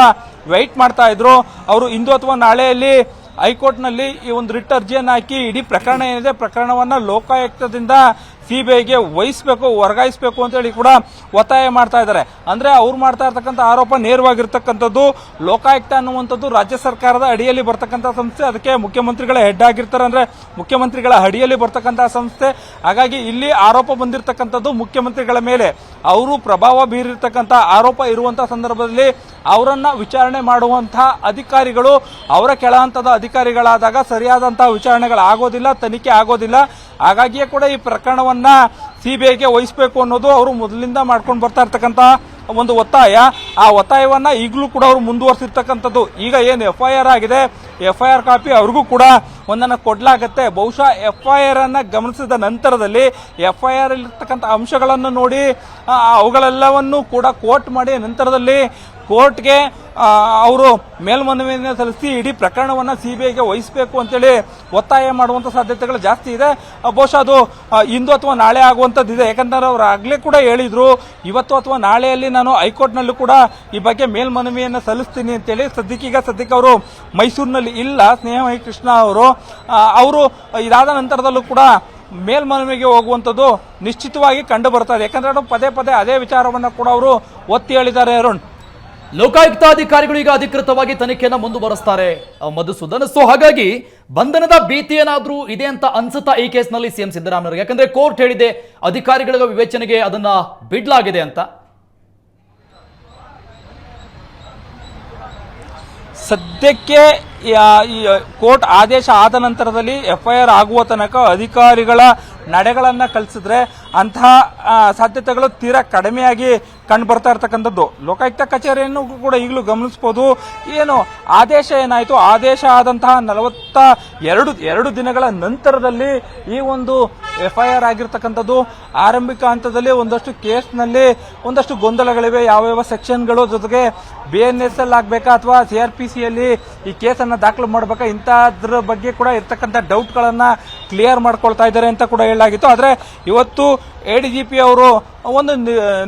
ವೆಯ್ಟ್ ಮಾಡ್ತಾ ಇದ್ರು. ಅವರು ಇಂದು ಅಥವಾ ನಾಳೆಯಲ್ಲಿ ಹೈಕೋರ್ಟ್ನಲ್ಲಿ ಈ ಒಂದು ರಿಟ್ ಅರ್ಜಿಯನ್ನು ಹಾಕಿ ಇಡೀ ಪ್ರಕರಣ ಏನಿದೆ, ಪ್ರಕರಣವನ್ನ ಲೋಕಾಯುಕ್ತದಿಂದ ಸಿಬಿಐಗೆ ವಹಿಸಬೇಕು, ವರ್ಗಾಯಿಸಬೇಕು ಅಂತ ಹೇಳಿ ಕೂಡ ಒತ್ತಾಯ ಮಾಡ್ತಾ ಇದ್ದಾರೆ. ಅಂದ್ರೆ ಅವ್ರು ಮಾಡ್ತಾ ಇರ್ತಕ್ಕಂಥ ಆರೋಪ ನೇರವಾಗಿರ್ತಕ್ಕಂಥದ್ದು ಲೋಕಾಯುಕ್ತ ಅನ್ನುವಂಥದ್ದು ರಾಜ್ಯ ಸರ್ಕಾರದ ಅಡಿಯಲ್ಲಿ ಬರ್ತಕ್ಕಂಥ ಸಂಸ್ಥೆ, ಅದಕ್ಕೆ ಮುಖ್ಯಮಂತ್ರಿಗಳ ಹೆಡ್ ಆಗಿರ್ತಾರೆ. ಅಂದ್ರೆ ಮುಖ್ಯಮಂತ್ರಿಗಳ ಅಡಿಯಲ್ಲಿ ಬರ್ತಕ್ಕಂಥ ಸಂಸ್ಥೆ. ಹಾಗಾಗಿ ಇಲ್ಲಿ ಆರೋಪ ಬಂದಿರತಕ್ಕಂಥದ್ದು ಮುಖ್ಯಮಂತ್ರಿಗಳ ಮೇಲೆ. ಅವರು ಪ್ರಭಾವ ಬೀರಿರ್ತಕ್ಕಂಥ ಆರೋಪ ಇರುವಂಥ ಸಂದರ್ಭದಲ್ಲಿ ಅವರನ್ನು ವಿಚಾರಣೆ ಮಾಡುವಂತಹ ಅಧಿಕಾರಿಗಳು ಅವರ ಕೆಳ ಹಂತದ ಅಧಿಕಾರಿಗಳಾದಾಗ ಸರಿಯಾದಂತಹ ವಿಚಾರಣೆಗಳಾಗೋದಿಲ್ಲ, ತನಿಖೆ ಆಗೋದಿಲ್ಲ. ಹಾಗಾಗಿಯೇ ಕೂಡ ಈ ಪ್ರಕರಣವನ್ನ ಸಿಬಿಐಗೆ ವಹಿಸಬೇಕು ಅನ್ನೋದು ಅವರು ಮೊದಲಿಂದ ಮಾಡ್ಕೊಂಡು ಬರ್ತಾ ಇರ್ತಕ್ಕಂಥ ಒಂದು ಒತ್ತಾಯ. ಆ ಒತ್ತಾಯವನ್ನ ಈಗಲೂ ಕೂಡ ಅವರು ಮುಂದುವರಿಸಿರ್ತಕ್ಕಂಥದ್ದು. ಈಗ ಏನು ಎಫ್ ಐ ಆರ್ ಆಗಿದೆ? ಎಫ್ ಐ ಆರ್ ಕಾಪಿ ಅವ್ರಿಗೂ ಕೂಡ ಒಂದನ್ನು ಕೊಡಲಾಗುತ್ತೆ. ಬಹುಶಃ ಎಫ್ ಐ ಆರ್ ಅನ್ನ ಗಮನಿಸಿದ ನಂತರದಲ್ಲಿ ಎಫ್ ಐ ಆರ್ ಇರ್ತಕ್ಕಂಥ ಅಂಶಗಳನ್ನು ನೋಡಿ ಅವುಗಳೆಲ್ಲವನ್ನು ಕೂಡ ಕೋರ್ಟ್ ಮಾಡಿ ನಂತರದಲ್ಲಿ ಕೋರ್ಟ್ಗೆ ಅವರು ಮೇಲ್ಮನವಿಯನ್ನು ಸಲ್ಲಿಸಿ ಇಡೀ ಪ್ರಕರಣವನ್ನ ಸಿಬಿಐಗೆ ವಹಿಸಬೇಕು ಅಂತೇಳಿ ಒತ್ತಾಯ ಮಾಡುವಂಥ ಸಾಧ್ಯತೆಗಳು ಜಾಸ್ತಿ ಇದೆ. ಬಹುಶಃ ಅದು ಇಂದು ಅಥವಾ ನಾಳೆ ಆಗುವಂತದ್ದು ಇದೆ. ಯಾಕಂದರೆ ಅವ್ರು ಆಗ್ಲೇ ಕೂಡ ಹೇಳಿದರು, ಇವತ್ತು ಅಥವಾ ನಾಳೆಯಲ್ಲಿ ನಾನು ಹೈಕೋರ್ಟ್ನಲ್ಲೂ ಕೂಡ ಈ ಬಗ್ಗೆ ಮೇಲ್ಮನವಿಯನ್ನು ಸಲ್ಲಿಸ್ತೀನಿ ಅಂತೇಳಿ. ಸದ್ಯಕ್ಕೀಗ ಸದ್ಯಕ್ಕೆ ಅವರು ಮೈಸೂರಿನಲ್ಲಿ ಇಲ್ಲ. ಸ್ನೇಹಮಯಿ ಕೃಷ್ಣ ಅವರು ಅವರು ಇದಾದ ನಂತರದಲ್ಲೂ ಕೂಡ ಮೇಲ್ಮನವಿಗೆ ಹೋಗುವಂಥದ್ದು ನಿಶ್ಚಿತವಾಗಿ ಕಂಡು ಬರ್ತಾ ಇದೆ. ಯಾಕಂದ್ರೆ ಪದೇ ಪದೇ ಅದೇ ವಿಚಾರವನ್ನು ಕೂಡ ಅವರು ಒತ್ತಿ ಹೇಳಿದ್ದಾರೆ ಅರುಣ್. ಲೋಕಾಯುಕ್ತ ಅಧಿಕಾರಿಗಳು ಈಗ ಅಧಿಕೃತವಾಗಿ ತನಿಖೆಯನ್ನು ಮುಂದುವರೆಸ್ತಾರೆ. ಮಧುಸೂದನ್ ಸೊ ಹಾಗಾಗಿ ಬಂಧನದ ಭೀತಿ ಏನಾದ್ರೂ ಇದೆ ಅಂತ ಅನ್ಸುತ್ತಾ ಈ ಕೇಸ್ನಲ್ಲಿ ಸಿಎಂ ಸಿದ್ದರಾಮಯ್ಯ ಯಾಕಂದ್ರೆ ಕೋರ್ಟ್ ಹೇಳಿದೆ, ಅಧಿಕಾರಿಗಳ ವಿವೇಚನೆಗೆ ಅದನ್ನ ಬಿಡ್ಲಾಗಿದೆ ಅಂತ. ಸದ್ಯಕ್ಕೆ ಈ ಕೋರ್ಟ್ ಆದೇಶ ಆದ ನಂತರದಲ್ಲಿ ಎಫ್ಐಆರ್ ಆಗುವ ತನಕ ಅಧಿಕಾರಿಗಳ ನಡೆಗಳನ್ನು ಕಲಿಸಿದ್ರೆ ಅಂತಹ ಸಾಧ್ಯತೆಗಳು ತೀರಾ ಕಡಿಮೆಯಾಗಿ ಕಂಡು ಬರ್ತಾ ಇರ್ತಕ್ಕಂಥದ್ದು. ಲೋಕಾಯುಕ್ತ ಕಚೇರಿಯನ್ನು ಕೂಡ ಈಗಲೂ ಗಮನಿಸಬಹುದು ಏನು, ಆದೇಶ ಏನಾಯಿತು? ಆದೇಶ ಆದಂತಹ ನಲವತ್ತ ಎರಡು ಎರಡು ದಿನಗಳ ನಂತರದಲ್ಲಿ ಈ ಒಂದು ಎಫ್ ಐ ಆರ್ ಆಗಿರ್ತಕ್ಕಂಥದ್ದು, ಆರಂಭಿಕ ಹಂತದಲ್ಲಿ ಒಂದಷ್ಟು ಕೇಸ್ನಲ್ಲಿ ಒಂದಷ್ಟು ಗೊಂದಲಗಳಿವೆ. ಯಾವ್ಯಾವ ಸೆಕ್ಷನ್ಗಳು ಜೊತೆಗೆ ಬಿ ಎನ್ ಎಸ್ ಎಲ್ ಆಗಬೇಕಾ ಅಥವಾ ಸಿ ಆರ್ ಪಿ ಸಿಯಲ್ಲಿ ಈ ಕೇಸನ್ನು ದಾಖಲು ಮಾಡಬೇಕಾ? ಇಂಥದ್ರ ಬಗ್ಗೆ ಕೂಡ ಇರ್ತಕ್ಕಂಥ ಡೌಟ್ಗಳನ್ನು ಕ್ಲಿಯರ್ ಮಾಡ್ಕೊಳ್ತಾ ಇದ್ದಾರೆ ಅಂತ ಕೂಡ ಹೇಳಲಾಗಿತ್ತು. ಆದರೆ ಇವತ್ತು ಎ ಡಿ ಜಿ ಪಿ ಅವರು ಒಂದು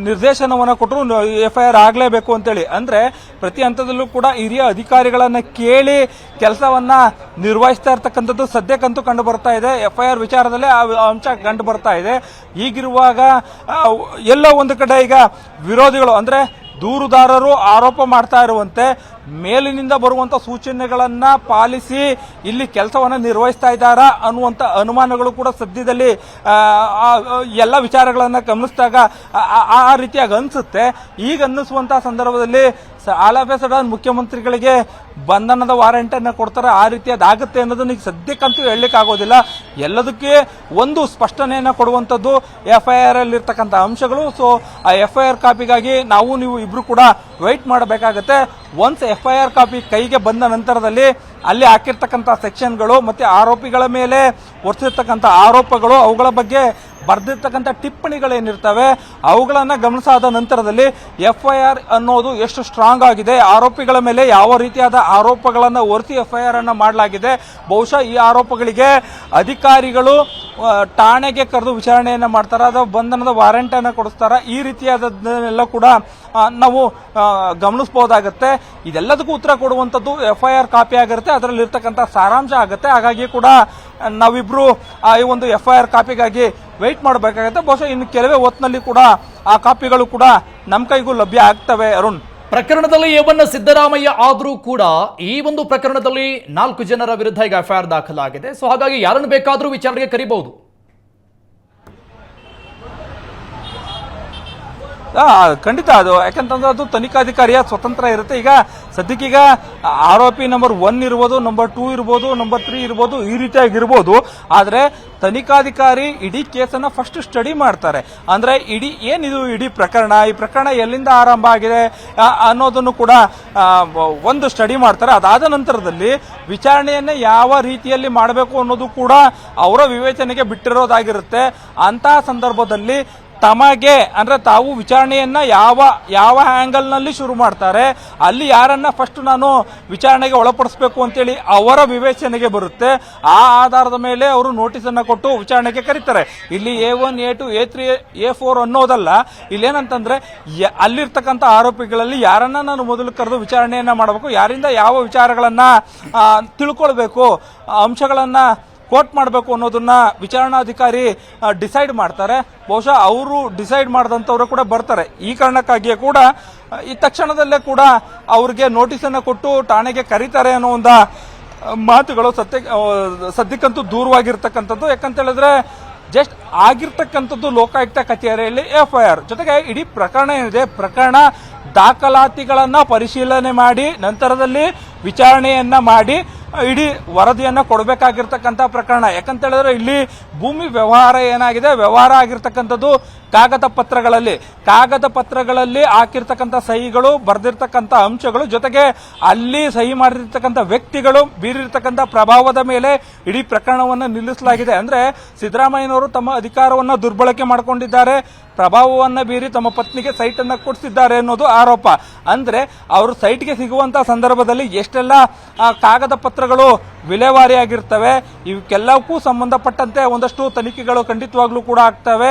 ನಿರ್ದೇಶನವನ್ನು ಕೊಟ್ಟರು ಎಫ್ ಐ ಆರ್ ಆಗಲೇಬೇಕು ಅಂತೇಳಿ. ಅಂದರೆ ಪ್ರತಿ ಹಂತದಲ್ಲೂ ಕೂಡ ಹಿರಿಯ ಅಧಿಕಾರಿಗಳನ್ನು ಕೇಳಿ ಕೆಲಸವನ್ನು ನಿರ್ವಹಿಸ್ತಾ ಇರ್ತಕ್ಕಂಥದ್ದು ಸದ್ಯಕ್ಕಂತೂ ಕಂಡು ಬರ್ತಾ ಇದೆ. ಎಫ್ ಐ ಆರ್ ವಿಚಾರದಲ್ಲೇ ಆ ಅಂಶ ಕಂಡು ಬರ್ತಾ ಇದೆ. ಈಗಿರುವಾಗ ಎಲ್ಲೋ ಒಂದು ಕಡೆ ಈಗ ವಿರೋಧಿಗಳು, ಅಂದ್ರೆ ದೂರುದಾರರು ಆರೋಪ ಮಾಡ್ತಾ ಇರುವಂತೆ ಮೇಲಿನಿಂದ ಬರುವಂತ ಸೂಚನೆಗಳನ್ನು ಪಾಲಿಸಿ ಇಲ್ಲಿ ಕೆಲಸವನ್ನ ನಿರ್ವಹಿಸ್ತಾ ಇದ್ದಾರಾ ಅನ್ನುವಂತ ಅನುಮಾನಗಳು ಕೂಡ ಸದ್ಯದಲ್ಲಿ ಎಲ್ಲ ವಿಚಾರಗಳನ್ನು ಗಮನಿಸಿದಾಗ ಆ ರೀತಿಯಾಗಿ ಅನಿಸುತ್ತೆ. ಈಗ ಅನ್ನಿಸುವಂಥ ಸಂದರ್ಭದಲ್ಲಿ ಎ ಸಡನ್ ಮುಖ್ಯಮಂತ್ರಿಗಳಿಗೆ ಬಂಧನದ ವಾರಂಟ್ ಅನ್ನ ಕೊಡ್ತಾರೆ. ಆ ರೀತಿಯಾದಾಗುತ್ತೆ ಅನ್ನೋದನ್ನ ಈಗ ಸದ್ಯಕ್ಕಂತೂ ಹೇಳಲಿಕ್ಕೆ ಆಗೋದಿಲ್ಲ. ಎಲ್ಲದಕ್ಕೆ ಒಂದು ಸ್ಪಷ್ಟನೆಯನ್ನು ಕೊಡುವಂಥದ್ದು ಎಫ್ ಐ ಆರ್ ಅಲ್ಲಿ ಇರ್ತಕ್ಕಂಥ ಅಂಶಗಳು. ಸೊ ಆ ಎಫ್ ಐ ಆರ್ ಕಾಪಿಗಾಗಿ ನಾವು, ನೀವು ಇಬ್ರು ಕೂಡ ವೆಯ್ಟ್ ಮಾಡಬೇಕಾಗತ್ತೆ. Once F I R copy ಕೈಗೆ ಬಂದ ನಂತರದಲ್ಲಿ ಅಲ್ಲಿ ಹಾಕಿರ್ತಕ್ಕಂಥ ಸೆಕ್ಷನ್ಗಳು ಮತ್ತು ಆರೋಪಿಗಳ ಮೇಲೆ ಹೊರಿಸಿರ್ತಕ್ಕಂಥ ಆರೋಪಗಳು ಅವುಗಳ ಬಗ್ಗೆ ಬರೆದಿರ್ತಕ್ಕಂಥ ಟಿಪ್ಪಣಿಗಳೇನಿರ್ತವೆ, ಅವುಗಳನ್ನು ಗಮನಿಸಾದ ನಂತರದಲ್ಲಿ ಎಫ್ ಐ ಆರ್ ಅನ್ನೋದು ಎಷ್ಟು ಸ್ಟ್ರಾಂಗ್ ಆಗಿದೆ, ಆರೋಪಿಗಳ ಮೇಲೆ ಯಾವ ರೀತಿಯಾದ ಆರೋಪಗಳನ್ನು ಹೊರಿಸಿ ಎಫ್ ಐ ಆರ್ ಅನ್ನು ಮಾಡಲಾಗಿದೆ, ಬಹುಶಃ ಈ ಆರೋಪಗಳಿಗೆ ಅಧಿಕಾರಿಗಳು ಠಾಣೆಗೆ ಕರೆದು ವಿಚಾರಣೆಯನ್ನು ಮಾಡ್ತಾರ ಅಥವಾ ಬಂಧನದ ವಾರೆಂಟನ್ನು ಕೊಡಿಸ್ತಾರೆ. ಈ ರೀತಿಯಾದದ್ದನ್ನೆಲ್ಲ ಕೂಡ ನಾವು ಗಮನಿಸ್ಬೋದಾಗತ್ತೆ ಇದೆಲ್ಲದಕ್ಕೂ ಉತ್ತರ ಕೊಡುವಂಥದ್ದು ಎಫ್ ಐ ಆರ್ ಕಾಪಿ ಆಗಿರುತ್ತೆ ಅದರಲ್ಲಿ ಇರ್ತಕ್ಕಂಥ ಸಾರಾಂಶ ಆಗುತ್ತೆ. ಹಾಗಾಗಿ ಕೂಡ ನಾವಿಬ್ಬರು ಈ ಒಂದು ಎಫ್ ಐ ಆರ್ ಕಾಪಿಗಾಗಿ ವೆಯ್ಟ್ ಮಾಡಬೇಕಾಗತ್ತೆ. ಬಹುಶಃ ಇನ್ನು ಕೆಲವೇ ಹೊತ್ತಿನಲ್ಲಿ ಕೂಡ ಆ ಕಾಪಿಗಳು ಕೂಡ ನಮ್ಮ ಕೈಗೂ ಲಭ್ಯ ಆಗ್ತವೆ, ಅರುಣ್. ಪ್ರಕರಣದಲ್ಲಿ ಯವನ್ನ ಸಿದ್ದರಾಮಯ್ಯ ಆದರೂ ಕೂಡ ಈ ಒಂದು ಪ್ರಕರಣದಲ್ಲಿ ನಾಲ್ಕು ಜನರ ವಿರುದ್ಧ ಈಗ ಎಫ್ಐಆರ್ ದಾಖಲಾಗಿದೆ. ಸೊ ಹಾಗಾಗಿ ಯಾರನ್ನು ಬೇಕಾದರೂ ವಿಚಾರಣೆಗೆ ಕರಿಬಹುದು. ಖಂಡಿತ ಅದು. ಯಾಕಂತಂದ್ರೆ ಅದು ತನಿಖಾಧಿಕಾರಿಯ ಸ್ವತಂತ್ರ ಇರುತ್ತೆ. ಈಗ ಸದ್ಯಕ್ಕೀಗ ಆರೋಪಿ ನಂಬರ್ ಒನ್ ಇರ್ಬೋದು, ನಂಬರ್ ಟೂ ಇರ್ಬೋದು, ನಂಬರ್ ತ್ರೀ ಇರ್ಬೋದು, ಈ ರೀತಿಯಾಗಿ ಇರ್ಬೋದು ಆದರೆ ತನಿಖಾಧಿಕಾರಿ ಇಡೀ ಕೇಸನ್ನ ಫಸ್ಟ್ ಸ್ಟಡಿ ಮಾಡ್ತಾರೆ. ಅಂದ್ರೆ ಇಡೀ ಏನಿದು ಇಡೀ ಪ್ರಕರಣ? ಈ ಪ್ರಕರಣ ಎಲ್ಲಿಂದ ಆರಂಭ ಆಗಿದೆ ಅನ್ನೋದನ್ನು ಕೂಡ ಒಂದು ಸ್ಟಡಿ ಮಾಡ್ತಾರೆ. ಅದಾದ ನಂತರದಲ್ಲಿ ವಿಚಾರಣೆಯನ್ನು ಯಾವ ರೀತಿಯಲ್ಲಿ ಮಾಡಬೇಕು ಅನ್ನೋದು ಕೂಡ ಅವರ ವಿವೇಚನೆಗೆ ಬಿಟ್ಟಿರೋದಾಗಿರುತ್ತೆ. ಅಂತಹ ಸಂದರ್ಭದಲ್ಲಿ ತಮಗೆ, ಅಂದರೆ ತಾವು ವಿಚಾರಣೆಯನ್ನು ಯಾವ ಯಾವ ಆ್ಯಂಗಲ್ನಲ್ಲಿ ಶುರು ಮಾಡ್ತಾರೆ, ಅಲ್ಲಿ ಯಾರನ್ನು ಫಸ್ಟ್ ನಾನು ವಿಚಾರಣೆಗೆ ಒಳಪಡಿಸಬೇಕು ಅಂತೇಳಿ ಅವರ ವಿವೇಚನೆಗೆ ಬರುತ್ತೆ. ಆ ಆಧಾರದ ಮೇಲೆ ಅವರು ನೋಟಿಸನ್ನು ಕೊಟ್ಟು ವಿಚಾರಣೆಗೆ ಕರೀತಾರೆ. ಇಲ್ಲಿ A one A two A three A four ಅನ್ನೋದಲ್ಲ, ಇಲ್ಲೇನಂತಂದರೆ ಅಲ್ಲಿರ್ತಕ್ಕಂಥ ಆರೋಪಿಗಳಲ್ಲಿ ಯಾರನ್ನು ನಾನು ಮೊದಲು ಕರೆದು ವಿಚಾರಣೆಯನ್ನು ಮಾಡಬೇಕು, ಯಾರಿಂದ ಯಾವ ವಿಚಾರಗಳನ್ನು ತಿಳ್ಕೊಳ್ಬೇಕು ಅಂಶಗಳನ್ನ ಕೋಟ್ ಮಾಡಬೇಕು ಅನ್ನೋದನ್ನ ವಿಚಾರಣಾಧಿಕಾರಿ ಡಿಸೈಡ್ ಮಾಡ್ತಾರೆ. ಬಹುಶಃ ಅವರು ಡಿಸೈಡ್ ಮಾಡಿದಂಥವ್ರು ಕೂಡ ಬರ್ತಾರೆ. ಈ ಕಾರಣಕ್ಕಾಗಿಯೇ ಕೂಡ ಈ ತಕ್ಷಣದಲ್ಲೇ ಕೂಡ ಅವ್ರಿಗೆ ನೋಟಿಸನ್ನು ಕೊಟ್ಟು ಠಾಣೆಗೆ ಕರೀತಾರೆ ಅನ್ನೋ ಒಂದು ಮಾತುಗಳು ಸತ್ಯ ಸದ್ಯಕ್ಕಂತೂ ದೂರವಾಗಿರ್ತಕ್ಕಂಥದ್ದು. ಯಾಕಂತ ಹೇಳಿದ್ರೆ ಜಸ್ಟ್ ಆಗಿರ್ತಕ್ಕಂಥದ್ದು ಲೋಕಾಯುಕ್ತ ಕಚೇರಿಯಲ್ಲಿ ಎಫ್ ಐ ಆರ್ ಜೊತೆಗೆ ಇಡೀ ಪ್ರಕರಣ ಏನಿದೆ, ಪ್ರಕರಣ ದಾಖಲಾತಿಗಳನ್ನು ಪರಿಶೀಲನೆ ಮಾಡಿ, ನಂತರದಲ್ಲಿ ವಿಚಾರಣೆಯನ್ನ ಮಾಡಿ ಇಡೀ ವರದಿಯನ್ನು ಕೊಡಬೇಕಾಗಿರ್ತಕ್ಕಂಥ ಪ್ರಕರಣ. ಯಾಕಂತ ಹೇಳಿದ್ರೆ ಇಲ್ಲಿ ಭೂಮಿ ವ್ಯವಹಾರ ಏನಾಗಿದೆ? ವ್ಯವಹಾರ ಆಗಿರ್ತಕ್ಕಂಥದ್ದು ಕಾಗದ ಪತ್ರಗಳಲ್ಲಿ ಕಾಗದ ಪತ್ರಗಳಲ್ಲಿ ಹಾಕಿರ್ತಕ್ಕಂಥ ಸಹಿಗಳು, ಬರೆದಿರ್ತಕ್ಕಂಥ ಅಂಶಗಳು ಜೊತೆಗೆ ಅಲ್ಲಿ ಸಹಿ ಮಾಡಿರ್ತಕ್ಕಂಥ ವ್ಯಕ್ತಿಗಳು ಬೀರಿರ್ತಕ್ಕಂಥ ಪ್ರಭಾವದ ಮೇಲೆ ಇಡೀ ಪ್ರಕರಣವನ್ನು ನಿಲ್ಲಿಸಲಾಗಿದೆ. ಅಂದ್ರೆ ಸಿದ್ದರಾಮಯ್ಯನವರು ತಮ್ಮ ಅಧಿಕಾರವನ್ನ ದುರ್ಬಳಕೆ ಮಾಡಿಕೊಂಡಿದ್ದಾರೆ, ಪ್ರಭಾವವನ್ನ ಬೀರಿ ತಮ್ಮ ಪತ್ನಿಗೆ ಸೈಟನ್ನು ಕೊಡಿಸಿದ್ದಾರೆ ಅನ್ನೋದು ಆರೋಪ. ಅಂದ್ರೆ ಅವರು ಸೈಟ್ಗೆ ಸಿಗುವಂಥ ಸಂದರ್ಭದಲ್ಲಿ ಎಷ್ಟೆಲ್ಲ ಕಾಗದ ಪತ್ರಗಳು ವಿಲೇವಾರಿಯಾಗಿರ್ತವೆ, ಇವಕ್ಕೆಲ್ಲಕ್ಕೂ ಸಂಬಂಧಪಟ್ಟಂತೆ ಒಂದಷ್ಟು ತನಿಖೆಗಳು ಖಂಡಿತವಾಗ್ಲೂ ಕೂಡ ಆಗ್ತವೆ.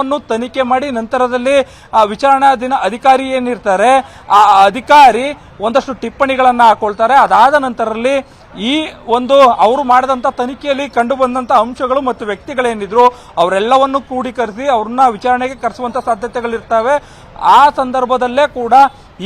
ಅವುಗಳೆಲ್ಲವನ್ನು ತನಿಖೆ ಮಾಡಿ ನಂತರದಲ್ಲಿ, ಆ ವಿಚಾರಣಾಧೀನ ಅಧಿಕಾರಿ ಏನಿರ್ತಾರೆ, ಆ ಅಧಿಕಾರಿ ಒಂದಷ್ಟು ಟಿಪ್ಪಣಿಗಳನ್ನು ಹಾಕೊಳ್ತಾರೆ. ಅದಾದ ನಂತರದಲ್ಲಿ ಈ ಒಂದು ಅವರು ಮಾಡಿದಂತ ತನಿಖೆಯಲ್ಲಿ ಕಂಡು ಬಂದಂತ ಅಂಶಗಳು ಮತ್ತು ವ್ಯಕ್ತಿಗಳೇನಿದ್ರು, ಅವರೆಲ್ಲವನ್ನು ಕರೆಸಿ ಅವ್ರನ್ನ ವಿಚಾರಣೆಗೆ ಕರೆಸುವಂಥ ಸಾಧ್ಯತೆಗಳಿರ್ತವೆ. ಆ ಸಂದರ್ಭದಲ್ಲೇ ಕೂಡ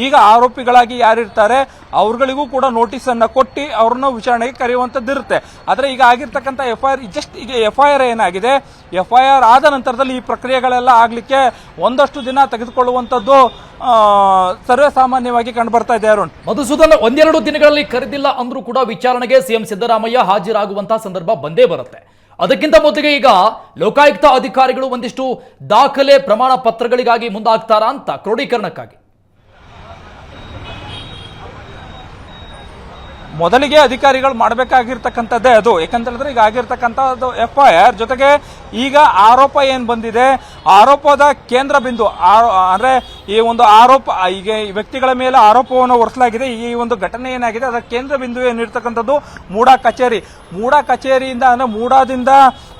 ಈಗ ಆರೋಪಿಗಳಾಗಿ ಯಾರಿರ್ತಾರೆ, ಅವ್ರಗಳಿಗೂ ಕೂಡ ನೋಟಿಸ್ ಅನ್ನ ಕೊಟ್ಟು ಅವ್ರನ್ನ ವಿಚಾರಣೆಗೆ ಕರೆಯುವಂತದ್ದಿರುತ್ತೆ ಆದರೆ ಈಗ ಆಗಿರ್ತಕ್ಕಂಥ ಎಫ್ ಐ ಆರ್ ಜಸ್ಟ್ ಈಗ ಎಫ್ ಐ ಆರ್ ಏನಾಗಿದೆ ಎಫ್ ಐ ಆರ್ ಆದ ನಂತರದಲ್ಲಿ ಈ ಪ್ರಕ್ರಿಯೆಗಳೆಲ್ಲ ಆಗಲಿಕ್ಕೆ ಒಂದಷ್ಟು ದಿನ ತೆಗೆದುಕೊಳ್ಳುವಂಥದ್ದು ಸರ್ವೇಸಾಮಾನ್ಯವಾಗಿ ಸರ್ವೇ ಸಾಮಾನ್ಯವಾಗಿ ಕಂಡು ಬರ್ತಾ ಇದೆ ಅರುಣ್. ಮಧುಸೂದನ್ ಒಂದೆರಡು ದಿನಗಳಲ್ಲಿ ಕರೆದಿಲ್ಲ ಅಂದ್ರೂ ಕೂಡ ವಿಚಾರಣೆಗೆ ಸಿಎಂ ಸಿದ್ದರಾಮಯ್ಯ ಹಾಜರಾಗುವಂತಹ ಸಂದರ್ಭ ಬಂದೇ ಬರುತ್ತೆ. ಅದಕ್ಕಿಂತ ಮೊದಲಿಗೆ ಈಗ ಲೋಕಾಯುಕ್ತ ಅಧಿಕಾರಿಗಳು ಒಂದಿಷ್ಟು ದಾಖಲೆ ಪ್ರಮಾಣ ಪತ್ರಗಳಿಗಾಗಿ ಮುಂದಾಗ್ತಾರಾ ಅಂತ ಕ್ರೋಢೀಕರಣಕ್ಕಾಗಿ ಮೊದಲಿಗೆ ಅಧಿಕಾರಿಗಳು ಮಾಡಬೇಕಾಗಿರ್ತಕ್ಕಂಥದ್ದೇ ಅದು. ಯಾಕಂತೇಳಿದ್ರೆ ಈಗ ಆಗಿರ್ತಕ್ಕಂಥದ್ದು ಎಫ್ ಐ ಆರ್ ಜೊತೆಗೆ ಈಗ ಆರೋಪ ಏನು ಬಂದಿದೆ? ಆರೋಪದ ಕೇಂದ್ರ ಬಿಂದು ಅಂದ್ರೆ ಈ ಒಂದು ಆರೋಪ, ಈಗ ವ್ಯಕ್ತಿಗಳ ಮೇಲೆ ಆರೋಪವನ್ನು ಹೊರಿಸಲಾಗಿದೆ. ಈ ಒಂದು ಘಟನೆ ಏನಾಗಿದೆ? ಅದರ ಕೇಂದ್ರ ಬಿಂದು ಏನಿರ್ತಕ್ಕಂಥದ್ದು ಮೂಡಾ ಕಚೇರಿ. ಮೂಡಾ ಕಚೇರಿಯಿಂದ, ಅಂದರೆ ಮೂಡಾದಿಂದ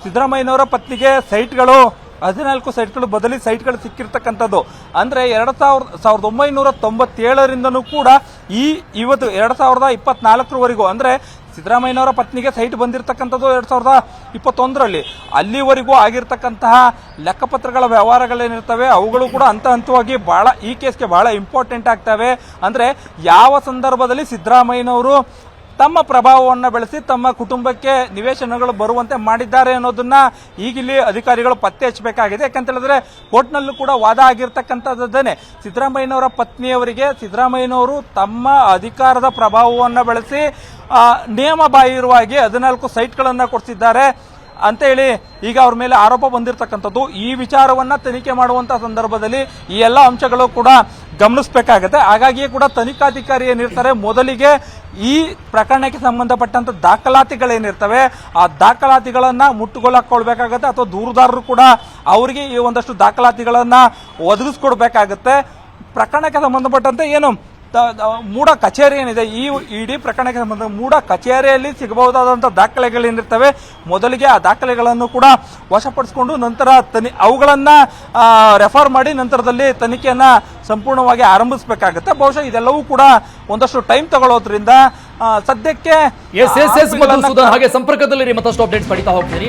ಸಿದ್ದರಾಮಯ್ಯನವರ ಪತ್ನಿಗೆ ಸೈಟ್ಗಳು ಹದಿನಾಲ್ಕು ಸೈಟ್ಗಳು ಬದಲಿ ಸೈಟ್ಗಳು ಸಿಕ್ಕಿರ್ತಕ್ಕಂಥದ್ದು. ಅಂದರೆ ಎರಡು ಸಾವಿರದ ಸಾವಿರದ ಒಂಬೈನೂರ ತೊಂಬತ್ತೇಳರಿಂದನೂ ಕೂಡ ಈ ಇವತ್ತು ಎರಡು ಸಾವಿರದ ಇಪ್ಪತ್ನಾಲ್ಕರವರೆಗೂ, ಅಂದರೆ ಸಿದ್ದರಾಮಯ್ಯನವರ ಪತ್ನಿಗೆ ಸೈಟ್ ಬಂದಿರತಕ್ಕಂಥದ್ದು ಎರಡು ಸಾವಿರದ ಇಪ್ಪತ್ತೊಂದರಲ್ಲಿ. ಅಲ್ಲಿವರೆಗೂ ಆಗಿರ್ತಕ್ಕಂತಹ ಲೆಕ್ಕಪತ್ರಗಳ ವ್ಯವಹಾರಗಳೇನಿರ್ತವೆ, ಅವುಗಳು ಕೂಡ ಹಂತ ಹಂತವಾಗಿ ಭಾಳ ಈ ಕೇಸ್ಗೆ ಭಾಳ ಇಂಪಾರ್ಟೆಂಟ್ ಆಗ್ತವೆ. ಅಂದರೆ ಯಾವ ಸಂದರ್ಭದಲ್ಲಿ ಸಿದ್ದರಾಮಯ್ಯನವರು ತಮ್ಮ ಪ್ರಭಾವವನ್ನು ಬೆಳೆಸಿ ತಮ್ಮ ಕುಟುಂಬಕ್ಕೆ ನಿವೇಶನಗಳು ಬರುವಂತೆ ಮಾಡಿದ್ದಾರೆ ಅನ್ನೋದನ್ನ ಈಗಿಲ್ಲಿ ಅಧಿಕಾರಿಗಳು ಪತ್ತೆ ಹಚ್ಚಬೇಕಾಗಿದೆ. ಯಾಕಂತ ಹೇಳಿದ್ರೆ ಕೋರ್ಟ್ನಲ್ಲೂ ಕೂಡ ವಾದ ಆಗಿರ್ತಕ್ಕಂಥದ್ದೇನೆ ಸಿದ್ದರಾಮಯ್ಯನವರ ಪತ್ನಿಯವರಿಗೆ ಸಿದ್ದರಾಮಯ್ಯನವರು ತಮ್ಮ ಅಧಿಕಾರದ ಪ್ರಭಾವವನ್ನು ಬೆಳೆಸಿ ನಿಯಮ ಬಾಹಿರವಾಗಿ ಹದಿನಾಲ್ಕು ಸೈಟ್ಗಳನ್ನು ಕೊಡಿಸಿದ್ದಾರೆ. ಅಂತೇಳಿ ಈಗ ಅವ್ರ ಮೇಲೆ ಆರೋಪ ಬಂದಿರತಕ್ಕಂಥದ್ದು. ಈ ವಿಚಾರವನ್ನ ತನಿಖೆ ಮಾಡುವಂತ ಸಂದರ್ಭದಲ್ಲಿ ಈ ಎಲ್ಲ ಅಂಶಗಳು ಕೂಡ ಗಮನಿಸಬೇಕಾಗತ್ತೆ. ಹಾಗಾಗಿಯೇ ಕೂಡ ತನಿಖಾಧಿಕಾರಿ ಏನಿರ್ತಾರೆ, ಮೊದಲಿಗೆ ಈ ಪ್ರಕರಣಕ್ಕೆ ಸಂಬಂಧಪಟ್ಟಂತ ದಾಖಲಾತಿಗಳೇನಿರ್ತವೆ ಆ ದಾಖಲಾತಿಗಳನ್ನ ಮುಟ್ಟುಗೋಲಾಕೊಳ್ಬೇಕಾಗತ್ತೆ ಅಥವಾ ದೂರುದಾರರು ಕೂಡ ಅವರಿಗೆ ಈ ಒಂದಷ್ಟು ದಾಖಲಾತಿಗಳನ್ನ ಒದಗಿಸ್ಕೊಡ್ಬೇಕಾಗತ್ತೆ. ಪ್ರಕರಣಕ್ಕೆ ಸಂಬಂಧಪಟ್ಟಂತೆ ಏನು ಮೂಡ ಕಚೇರಿ ಏನಿದೆ ಈ ಇಡೀ ಪ್ರಕರಣಕ್ಕೆ ಸಂಬಂಧ ಮೂಡ ಕಚೇರಿಯಲ್ಲಿ ಸಿಗಬಹುದಾದಂಥ ದಾಖಲೆಗಳೇನಿರ್ತವೆ ಮೊದಲಿಗೆ ಆ ದಾಖಲೆಗಳನ್ನು ಕೂಡ ವಶಪಡಿಸಿಕೊಂಡು ನಂತರ ತನಿ ಅವುಗಳನ್ನು ರೆಫರ್ ಮಾಡಿ ನಂತರದಲ್ಲಿ ತನಿಖೆಯನ್ನು ಸಂಪೂರ್ಣವಾಗಿ ಆರಂಭಿಸಬೇಕಾಗುತ್ತೆ. ಬಹುಶಃ ಇದೆಲ್ಲವೂ ಕೂಡ ಒಂದಷ್ಟು ಟೈಮ್ ತಗೊಳ್ಳೋದ್ರಿಂದ ಸದ್ಯಕ್ಕೆ ಎಸ್ ಎಸ್ ಎಸ್ ಆರೋಪಿಗಳನ್ನ- ಮಧುಸೂದನ್ ಹಾಗೆ ಸಂಪರ್ಕದಲ್ಲಿ ಮತ್ತಷ್ಟು ಅಪ್ಡೇಟ್ಸ್ ಪಡಿತಾ ಹೋಗ್ತೀನಿ.